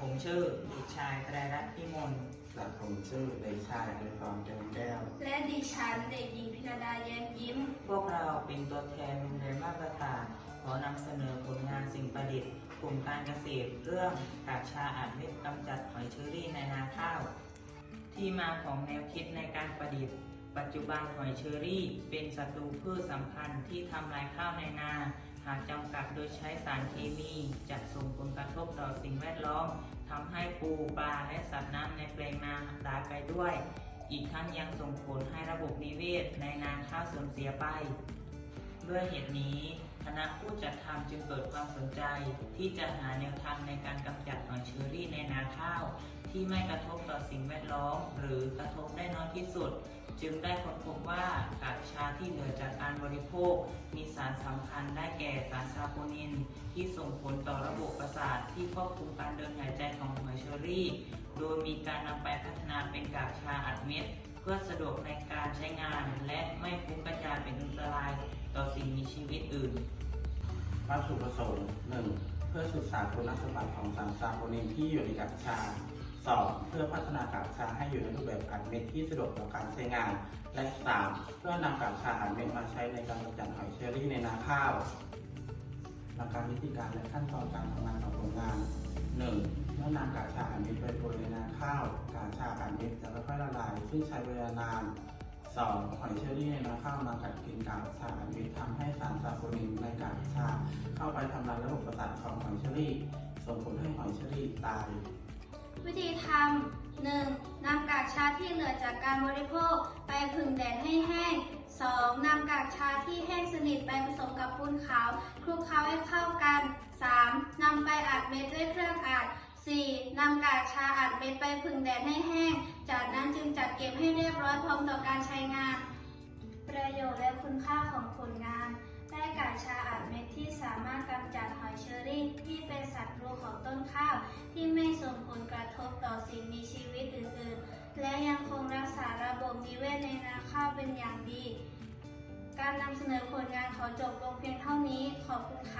ผมชื่อดิชายไตรรัตน์พิมลสับผมชื่อเด็กชายอนุสรเดือนแก้ว และดิฉันเด็กหญิงพิรดาแย้มยิ้ม พวกเราเป็นตัวแทนโรงเรียนมาตรฐานขอนำเสนอผลงานสิ่งประดิษฐ์กลุ่มการเกษตรเรื่องกากชาอัดเม็ดกำจัดหอยเชอรี่ในนาข้าว ที่มาของแนวคิดในการประดิษฐ์ ปัจจุบันหอยเชอรี่ เป็นศัตรูพืชสำคัญที่ทำลายข้าวในนา หากจำกัดโดยใช้สารเคมีจะส่งผลกระทบต่อสิ่งแวดล้อมทำให้ปูปลาและสัตว์น้ำในแปลงนาตายไปด้วย อีกทั้งยังส่งผลให้ระบบนิเวศในนาข้าวเสื่อมเสียไป ด้วยเหตุนี้คณะผู้จัดทำจึงเกิดความสนใจ ที่จะหาแนวทางในการกำจัดหนอยเชอรี่ในนาข้าว ที่ไม่กระทบต่อสิ่งแวดล้อม หรือกระทบได้น้อยที่สุด จึงได้ค้นพบว่ากากชาที่เหลือจากการบริโภค มีสารสำคัญได้แก่สารซาโปนิน ที่ส่งผลต่อระบบประสาทที่ควบคุมการเดินหายใจของหอยเชอรี่ โดยมีการนำไปพัฒนาเป็นกากชาอัดเม็ด เพื่อสะดวกในการใช้งาน และไม่ฟุ้งกระจายเป็นอันตรายต่อสิ่งมีชีวิตอื่นวัตถุประสงค์ 1. เพื่อศึกษาคุณสมบัติของสารซาโคนินที่อยู่ในกัญชา 2. เพื่อพัฒนากากชาให้อยู่ในรูปแบบอัดเม็ดที่สะดวกต่อการใช้งาน และ 3. เพื่อนำกากชาอัดเม็ดมาใช้ในการกำจัดหอยเชอรี่ในนาข้าวหลักการวิธีการและขั้นตอนการทำงานของผลงาน 1. เมื่อนำกากชาอัดเม็ดไปโรยในนาข้าวกากชาอัดเม็ดจะค่อยๆละลาย ซึ่งใช้เวลานาน 2. หอยเชอรี่ในนาข้าวมากัดกินกากชาอัดเม็ดทำให้สารซาโคนินในกากชา เข้าไปทำลายระบบประสาทของหอยเชอรี่ส่งผลให้หอยเชอรี่ตาย วิธีทำ 1. นำกากชาที่เหลือจากการบริโภคไปผึ่งแดดให้แห้ง 2. นำกากชาที่แห้งสนิทไปผสมกับปูนขาวคลุกเคล้าให้เข้ากัน 3. นำไปอัดเม็ดด้วยเครื่องอัด 4. นำกากชาอัดเม็ดไปผึ่งแดดให้แห้ง จากนั้นจึงจัดเก็บให้เรียบร้อยพร้อมต่อการใช้งาน ประโยชน์และคุณค่า ของต้นข้าว ที่ไม่ส่งผลกระทบต่อสิ่งมีชีวิตอื่นๆ และยังคงรักษาระบบนิเวศในนาข้าวเป็นอย่างดี การนำเสนอผลงานขอจบลงเพียงเท่านี้ ขอบคุณค่ะ